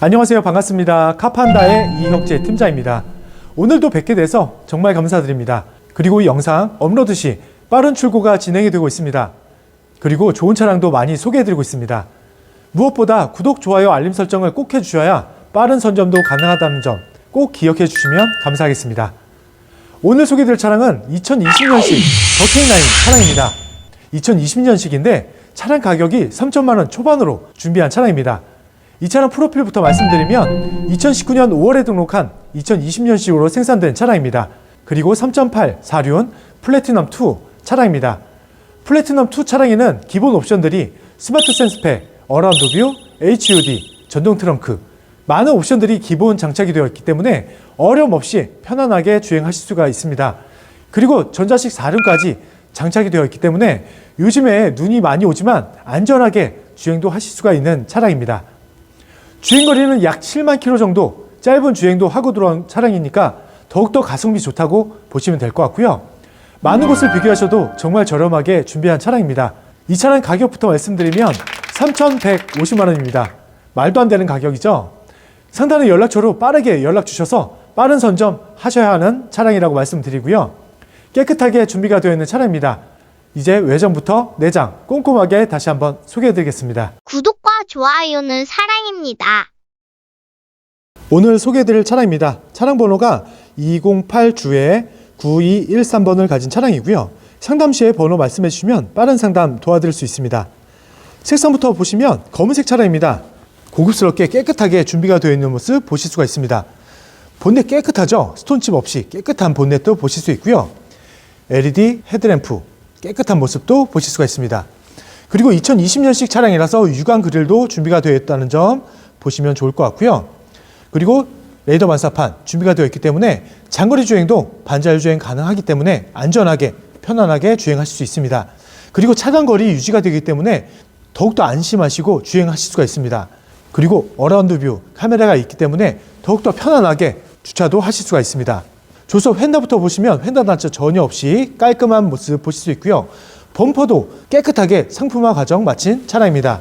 안녕하세요. 반갑습니다. 카판다의 이혁재 팀장입니다. 오늘도 뵙게 돼서 정말 감사드립니다. 그리고 이 영상 업로드 시 빠른 출고가 진행이 되고 있습니다. 그리고 좋은 차량도 많이 소개해드리고 있습니다. 무엇보다 구독, 좋아요, 알림 설정을 꼭 해주셔야 빠른 선점도 가능하다는 점 꼭 기억해 주시면 감사하겠습니다. 오늘 소개드릴 차량은 2020년식 더K9 차량입니다. 2020년식인데 차량 가격이 3천만 원 초반으로 준비한 차량입니다. 이 차량 프로필부터 말씀드리면 2019년 5월에 등록한 2020년식으로 생산된 차량입니다. 그리고 3.8 4륜 플래티넘 2 차량입니다. 플래티넘 2 차량에는 기본 옵션들이 스마트 센스팩, 어라운드 뷰, HUD, 전동 트렁크 많은 옵션들이 기본 장착이 되어 있기 때문에 어려움 없이 편안하게 주행하실 수가 있습니다. 그리고 전자식 4륜까지 장착이 되어 있기 때문에 요즘에 눈이 많이 오지만 안전하게 주행도 하실 수가 있는 차량입니다. 주행거리는 약 7만 킬로 정도 짧은 주행도 하고 들어온 차량이니까 더욱더 가성비 좋다고 보시면 될 것 같고요. 많은 곳을 비교하셔도 정말 저렴하게 준비한 차량입니다. 이 차량 가격부터 말씀드리면 3,150만 원입니다. 말도 안 되는 가격이죠. 상단의 연락처로 빠르게 연락 주셔서 빠른 선점 하셔야 하는 차량이라고 말씀드리고요. 깨끗하게 준비가 되어 있는 차량입니다. 이제 외전부터 내장 꼼꼼하게 다시 한번 소개해 드리겠습니다. 구독과 좋아요는 사랑입니다. 오늘 소개해드릴 차량입니다. 차량 번호가 208 주에 9213번을 가진 차량이고요. 상담 시에 번호 말씀해 주시면 빠른 상담 도와드릴 수 있습니다. 색상부터 보시면 검은색 차량입니다. 고급스럽게 깨끗하게 준비가 되어 있는 모습 보실 수가 있습니다. 본넷 깨끗하죠? 스톤칩 없이 깨끗한 본넷도 보실 수 있고요. LED 헤드램프 깨끗한 모습도 보실 수가 있습니다. 그리고 2020년식 차량이라서 유광 그릴도 준비가 되어 있다는 점 보시면 좋을 것 같고요. 그리고 레이더 반사판 준비가 되어 있기 때문에 장거리 주행도 반자율 주행 가능하기 때문에 안전하게 편안하게 주행하실 수 있습니다. 그리고 차간 거리 유지가 되기 때문에 더욱더 안심하시고 주행하실 수가 있습니다. 그리고 어라운드 뷰 카메라가 있기 때문에 더욱더 편안하게 주차도 하실 수가 있습니다. 조속 휀다부터 보시면 휀다 단차 전혀 없이 깔끔한 모습 보실 수 있고요. 범퍼도 깨끗하게 상품화 과정 마친 차량입니다.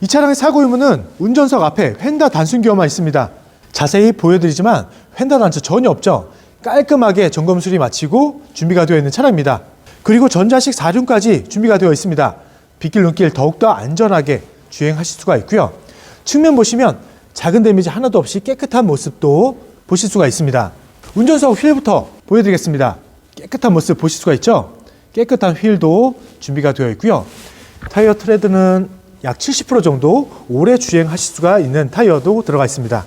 이 차량의 사고 유무는 운전석 앞에 휀다 단순기어만 있습니다. 자세히 보여드리지만 휀다 단차 전혀 없죠. 깔끔하게 점검 수리 마치고 준비가 되어 있는 차량입니다. 그리고 전자식 4륜까지 준비가 되어 있습니다. 빗길 눈길 더욱더 안전하게 주행하실 수가 있고요. 측면 보시면 작은 데미지 하나도 없이 깨끗한 모습도 보실 수가 있습니다. 운전석 휠부터 보여드리겠습니다. 깨끗한 모습 보실 수가 있죠? 깨끗한 휠도 준비가 되어 있고요. 타이어 트레드는 약 70% 정도 오래 주행하실 수가 있는 타이어도 들어가 있습니다.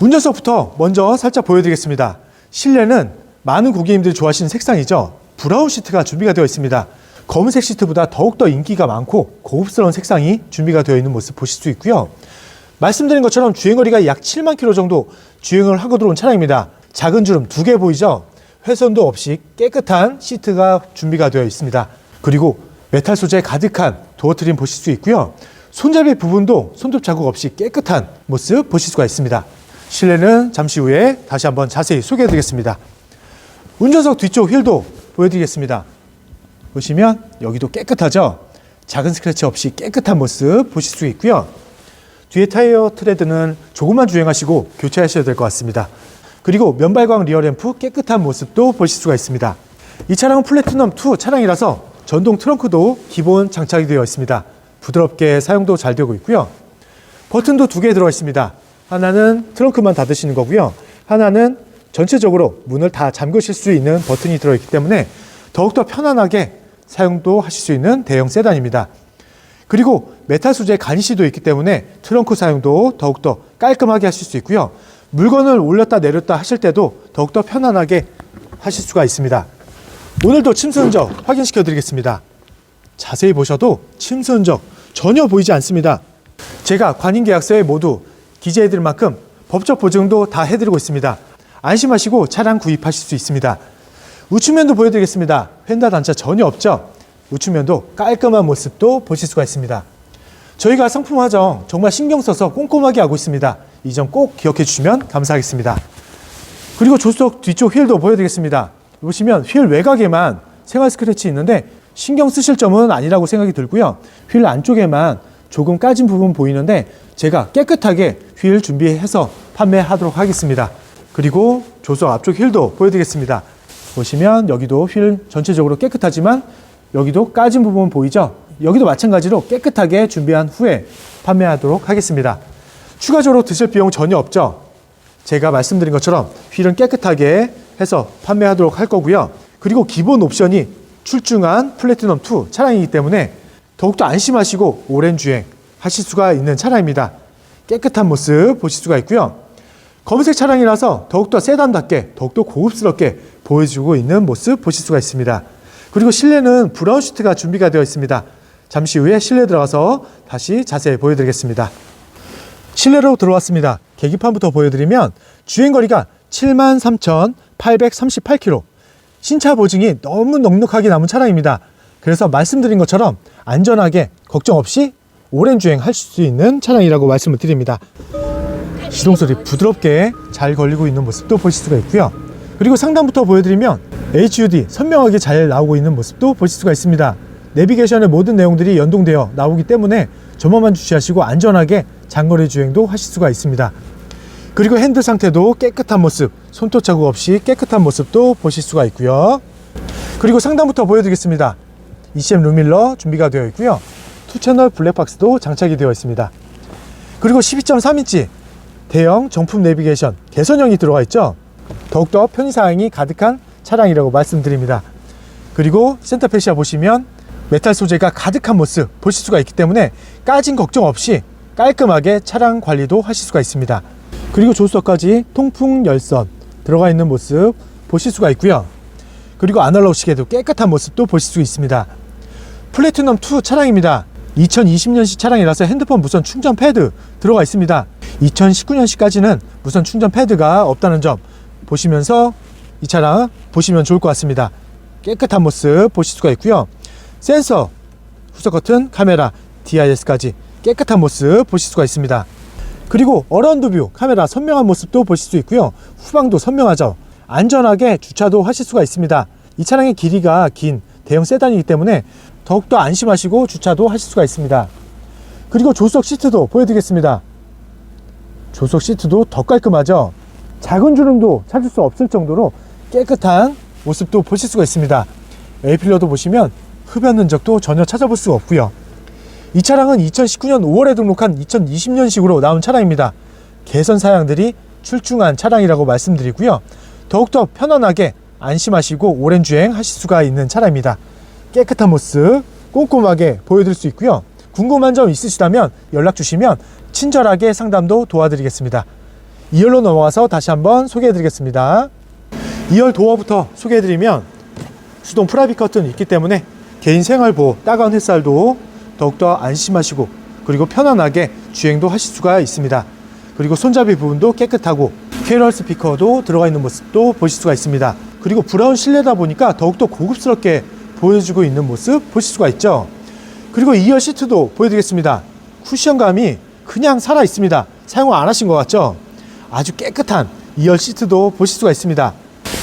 운전석부터 먼저 살짝 보여드리겠습니다. 실내는 많은 고객님들이 좋아하시는 색상이죠. 브라운 시트가 준비가 되어 있습니다. 검은색 시트보다 더욱더 인기가 많고 고급스러운 색상이 준비가 되어 있는 모습 보실 수 있고요. 말씀드린 것처럼 주행거리가 약 7만 킬로 정도 주행을 하고 들어온 차량입니다. 작은 주름 두 개 보이죠? 훼손도 없이 깨끗한 시트가 준비가 되어 있습니다. 그리고 메탈 소재 가득한 도어 트림 보실 수 있고요. 손잡이 부분도 손톱 자국 없이 깨끗한 모습 보실 수가 있습니다. 실내는 잠시 후에 다시 한번 자세히 소개해 드리겠습니다. 운전석 뒤쪽 휠도 보여드리겠습니다. 보시면 여기도 깨끗하죠? 작은 스크래치 없이 깨끗한 모습 보실 수 있고요. 뒤에 타이어 트레드는 조금만 주행하시고 교체하셔야 될 것 같습니다. 그리고 면발광 리어램프 깨끗한 모습도 보실 수가 있습니다. 이 차량은 플래티넘 2 차량이라서 전동 트렁크도 기본 장착이 되어 있습니다. 부드럽게 사용도 잘 되고 있고요. 버튼도 두 개 들어 있습니다. 하나는 트렁크만 닫으시는 거고요. 하나는 전체적으로 문을 다 잠그실 수 있는 버튼이 들어있기 때문에 더욱더 편안하게 사용도 하실 수 있는 대형 세단입니다. 그리고 메탈 소재 가니시도 있기 때문에 트렁크 사용도 더욱더 깔끔하게 하실 수 있고요. 물건을 올렸다 내렸다 하실 때도 더욱더 편안하게 하실 수가 있습니다. 오늘도 침수 흔적 확인시켜 드리겠습니다. 자세히 보셔도 침수 흔적 전혀 보이지 않습니다. 제가 관인 계약서에 모두 기재해 드릴 만큼 법적 보증도 다 해드리고 있습니다. 안심하시고 차량 구입하실 수 있습니다. 우측면도 보여드리겠습니다. 휀다 단차 전혀 없죠? 우측면도 깔끔한 모습도 보실 수가 있습니다. 저희가 상품 화정 정말 신경 써서 꼼꼼하게 하고 있습니다. 이 점 꼭 기억해 주시면 감사하겠습니다. 그리고 조수석 뒤쪽 휠도 보여드리겠습니다. 보시면 휠 외곽에만 생활 스크래치 있는데 신경 쓰실 점은 아니라고 생각이 들고요. 휠 안쪽에만 조금 까진 부분 보이는데 제가 깨끗하게 휠 준비해서 판매하도록 하겠습니다. 그리고 조수석 앞쪽 휠도 보여드리겠습니다. 보시면 여기도 휠 전체적으로 깨끗하지만 여기도 까진 부분 보이죠? 여기도 마찬가지로 깨끗하게 준비한 후에 판매하도록 하겠습니다. 추가적으로 드실 비용 전혀 없죠? 제가 말씀드린 것처럼 휠은 깨끗하게 해서 판매하도록 할 거고요. 그리고 기본 옵션이 출중한 플래티넘 2 차량이기 때문에 더욱더 안심하시고 오랜 주행 하실 수가 있는 차량입니다. 깨끗한 모습 보실 수가 있고요. 검은색 차량이라서 더욱더 세단답게 더욱더 고급스럽게 보여주고 있는 모습 보실 수가 있습니다. 그리고 실내는 브라운 시트가 준비가 되어 있습니다. 잠시 후에 실내 들어가서 다시 자세히 보여드리겠습니다. 실내로 들어왔습니다. 계기판부터 보여드리면 주행거리가 73,838km. 신차 보증이 너무 넉넉하게 남은 차량입니다. 그래서 말씀드린 것처럼 안전하게 걱정 없이 오랜 주행할 수 있는 차량이라고 말씀을 드립니다. 시동 소리 부드럽게 잘 걸리고 있는 모습도 보실 수가 있고요. 그리고 상단부터 보여드리면 HUD 선명하게 잘 나오고 있는 모습도 보실 수가 있습니다. 내비게이션의 모든 내용들이 연동되어 나오기 때문에 점검만 주시하시고 안전하게 장거리 주행도 하실 수가 있습니다. 그리고 핸들 상태도 깨끗한 모습, 손톱 자국 없이 깨끗한 모습도 보실 수가 있고요. 그리고 상단부터 보여드리겠습니다. ECM 루밀러 준비가 되어 있고요. 투 채널 블랙박스도 장착이 되어 있습니다. 그리고 12.3인치 대형 정품 내비게이션 개선형이 들어가 있죠. 더욱더 편의사항이 가득한 차량이라고 말씀드립니다. 그리고 센터페시아 보시면 메탈 소재가 가득한 모습 보실 수가 있기 때문에 까진 걱정 없이 깔끔하게 차량 관리도 하실 수가 있습니다. 그리고 조수석까지 통풍 열선 들어가 있는 모습 보실 수가 있고요. 그리고 아날로그 시계도 깨끗한 모습도 보실 수 있습니다. 플래티넘 2 차량입니다. 2020년식 차량이라서 핸드폰 무선 충전 패드 들어가 있습니다. 2019년식까지는 무선 충전 패드가 없다는 점 보시면서 이 차량 보시면 좋을 것 같습니다. 깨끗한 모습 보실 수가 있고요. 센서, 후석 커튼, 카메라, DIS까지 깨끗한 모습 보실 수가 있습니다. 그리고 어라운드 뷰 카메라 선명한 모습도 보실 수 있고요. 후방도 선명하죠. 안전하게 주차도 하실 수가 있습니다. 이 차량의 길이가 긴 대형 세단이기 때문에 더욱더 안심하시고 주차도 하실 수가 있습니다. 그리고 조수석 시트도 보여드리겠습니다. 조수석 시트도 더 깔끔하죠. 작은 주름도 찾을 수 없을 정도로 깨끗한 모습도 보실 수가 있습니다. A필러도 보시면 흡연 흔적도 전혀 찾아볼 수가 없고요. 이 차량은 2019년 5월에 등록한 2020년식으로 나온 차량입니다. 개선 사양들이 출중한 차량이라고 말씀드리고요. 더욱더 편안하게 안심하시고 오랜 주행 하실 수가 있는 차량입니다. 깨끗한 모습 꼼꼼하게 보여드릴 수 있고요. 궁금한 점 있으시다면 연락 주시면 친절하게 상담도 도와드리겠습니다. 2열로 넘어가서 다시 한번 소개해드리겠습니다. 2열 도어부터 소개해드리면 수동 프라이빗 커튼이 있기 때문에 개인 생활 보호, 따가운 햇살도 더욱더 안심하시고 그리고 편안하게 주행도 하실 수가 있습니다. 그리고 손잡이 부분도 깨끗하고 캐럴 스피커도 들어가 있는 모습도 보실 수가 있습니다. 그리고 브라운 실내다 보니까 더욱더 고급스럽게 보여주고 있는 모습 보실 수가 있죠. 그리고 2열 시트도 보여드리겠습니다. 쿠션감이 그냥 살아 있습니다. 사용을 안 하신 것 같죠? 아주 깨끗한 2열 시트도 보실 수가 있습니다.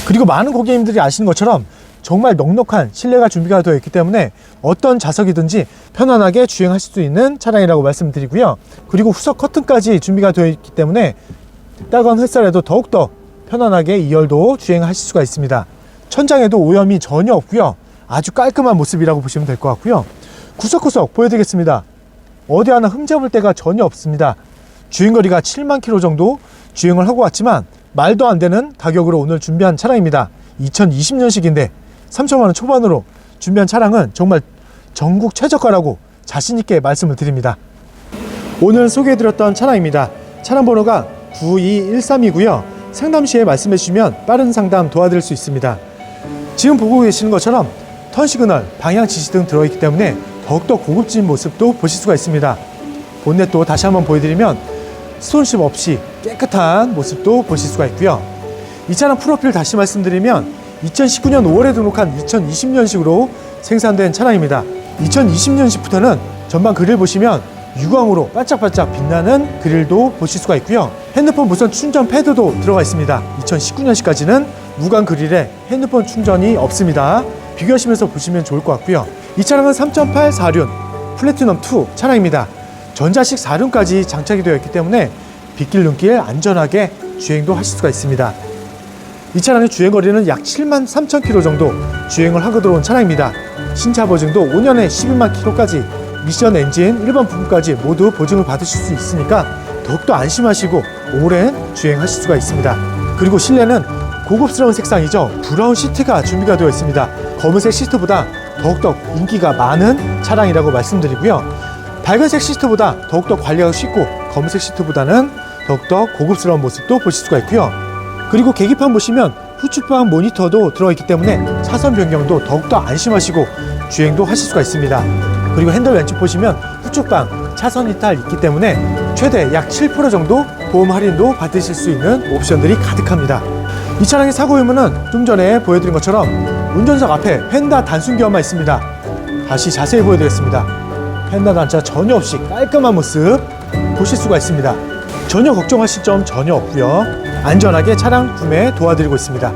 그리고 많은 고객님들이 아시는 것처럼 정말 넉넉한 실내가 준비가 되어 있기 때문에 어떤 좌석이든지 편안하게 주행하실 수 있는 차량이라고 말씀드리고요. 그리고 후석 커튼까지 준비가 되어 있기 때문에 따가운 햇살에도 더욱더 편안하게 2열도 주행하실 수가 있습니다. 천장에도 오염이 전혀 없고요. 아주 깔끔한 모습이라고 보시면 될 것 같고요. 구석구석 보여드리겠습니다. 어디 하나 흠잡을 데가 전혀 없습니다. 주행거리가 7만 킬로 정도 주행을 하고 왔지만 말도 안 되는 가격으로 오늘 준비한 차량입니다. 2020년식인데 3천만 원 초반으로 준비한 차량은 정말 전국 최저가라고 자신 있게 말씀을 드립니다. 오늘 소개해드렸던 차량입니다. 차량 번호가 9213이고요. 상담 시에 말씀해 주시면 빠른 상담 도와드릴 수 있습니다. 지금 보고 계시는 것처럼 턴 시그널, 방향 지시 등 들어있기 때문에 더욱더 고급진 모습도 보실 수가 있습니다. 본넷도 다시 한번 보여드리면 스톤십 없이 깨끗한 모습도 보실 수가 있고요. 이 차량 프로필 다시 말씀드리면 2019년 5월에 등록한 2020년식으로 생산된 차량입니다. 2020년식부터는 전방 그릴 보시면 유광으로 반짝반짝 빛나는 그릴도 보실 수가 있고요. 핸드폰 무선 충전 패드도 들어가 있습니다. 2019년식까지는 무광 그릴에 핸드폰 충전이 없습니다. 비교하시면서 보시면 좋을 것 같고요. 이 차량은 3.8 4륜 플래티넘 2 차량입니다. 전자식 사륜까지 장착이 되어 있기 때문에 빗길 눈길 안전하게 주행도 하실 수가 있습니다. 이 차량의 주행 거리는 약 7만 3천 킬로 정도 주행을 하고 들어온 차량입니다. 신차 보증도 5년에 11만 킬로까지 미션 엔진 1번 부분까지 모두 보증을 받으실 수 있으니까 더욱더 안심하시고 오랜 주행하실 수가 있습니다. 그리고 실내는 고급스러운 색상이죠. 브라운 시트가 준비가 되어 있습니다. 검은색 시트보다 더욱더 인기가 많은 차량이라고 말씀드리고요. 밝은색 시트보다 더욱더 관리하기 쉽고 검은색 시트보다는 더욱더 고급스러운 모습도 보실 수가 있고요. 그리고 계기판 보시면 후측방 모니터도 들어있기 때문에 차선 변경도 더욱더 안심하시고 주행도 하실 수가 있습니다. 그리고 핸들 왼쪽 보시면 후측방 차선 이탈 있기 때문에 최대 약 7% 정도 보험 할인도 받으실 수 있는 옵션들이 가득합니다. 이 차량의 사고 유무는 좀 전에 보여드린 것처럼 운전석 앞에 펜다 단순 기어만 있습니다. 다시 자세히 보여드리겠습니다. 펜다 단차 전혀 없이 깔끔한 모습 보실 수가 있습니다. 전혀 걱정하실 점 전혀 없고요. 안전하게 차량 구매 도와드리고 있습니다.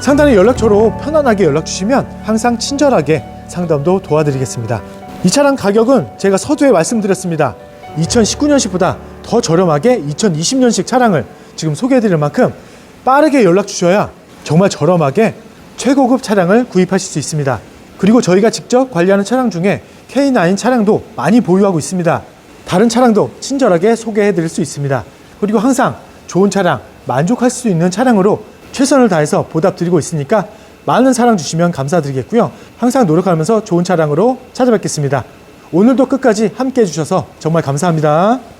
상단의 연락처로 편안하게 연락 주시면 항상 친절하게 상담도 도와드리겠습니다. 이 차량 가격은 제가 서두에 말씀드렸습니다. 2019년식보다 더 저렴하게 2020년식 차량을 지금 소개해드릴 만큼 빠르게 연락 주셔야 정말 저렴하게 최고급 차량을 구입하실 수 있습니다. 그리고 저희가 직접 관리하는 차량 중에 K9 차량도 많이 보유하고 있습니다. 다른 차량도 친절하게 소개해 드릴 수 있습니다. 그리고 항상 좋은 차량, 만족할 수 있는 차량으로 최선을 다해서 보답드리고 있으니까 많은 사랑 주시면 감사드리겠고요. 항상 노력하면서 좋은 차량으로 찾아뵙겠습니다. 오늘도 끝까지 함께 해주셔서 정말 감사합니다.